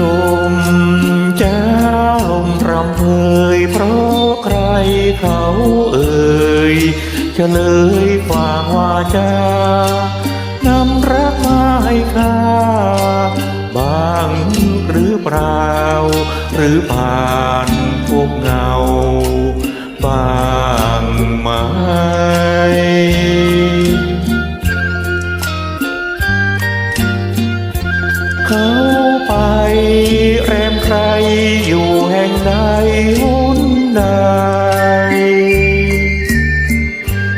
ลมจ้าลมรำเพยเพราะใครเขาเอ่ยจะเลยฝากวาจานำรักมาให้ข้าบางหรือเปล่า หรือผ่านพวกเงาบางมา ใครอยู่แห่งใดหุนใด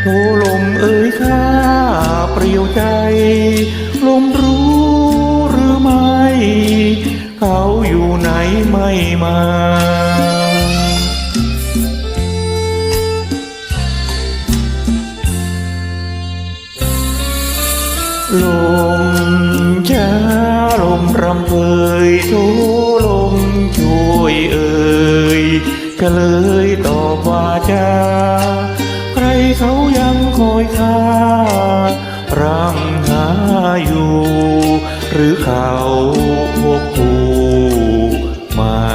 โทลมเอ่ยข้าเปรียวใจ ลมรู้หรือไม่ เขาอยู่ไหนไม่มาลมจ้าลมรำเพยโทล ก็เลยตอบว่าจ้าใครเขายังคอยค้ารำหาอยู่ หรือเขาพวกกูไม่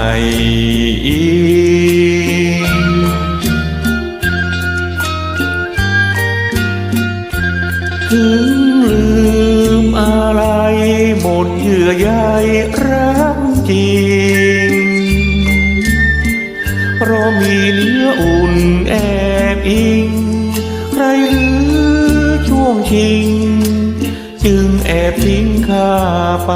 มีเนื้ออุ่นแอบอิง ใครหรือช่วงชิง จึงแอบทิ้งข้าไป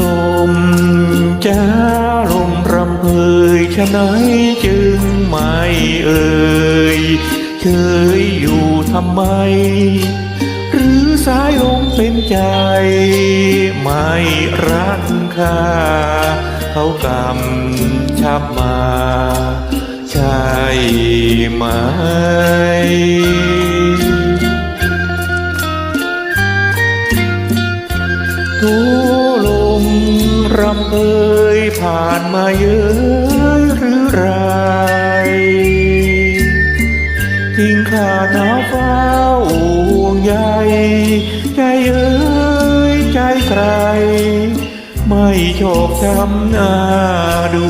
ลมจ้าลมรำเพยฉะไหนจึงไม่เอ่ย เคยอยู่ทำไม หรือสาย เป็นใจ ไม่รักค่าเขากำชับมา ใช่ไหมทุลมรำเอยผ่านมาเย้ยหรือไรทิ้งข้าหนาฟ้า ใคร ไม่โชคช้ำหน้าดู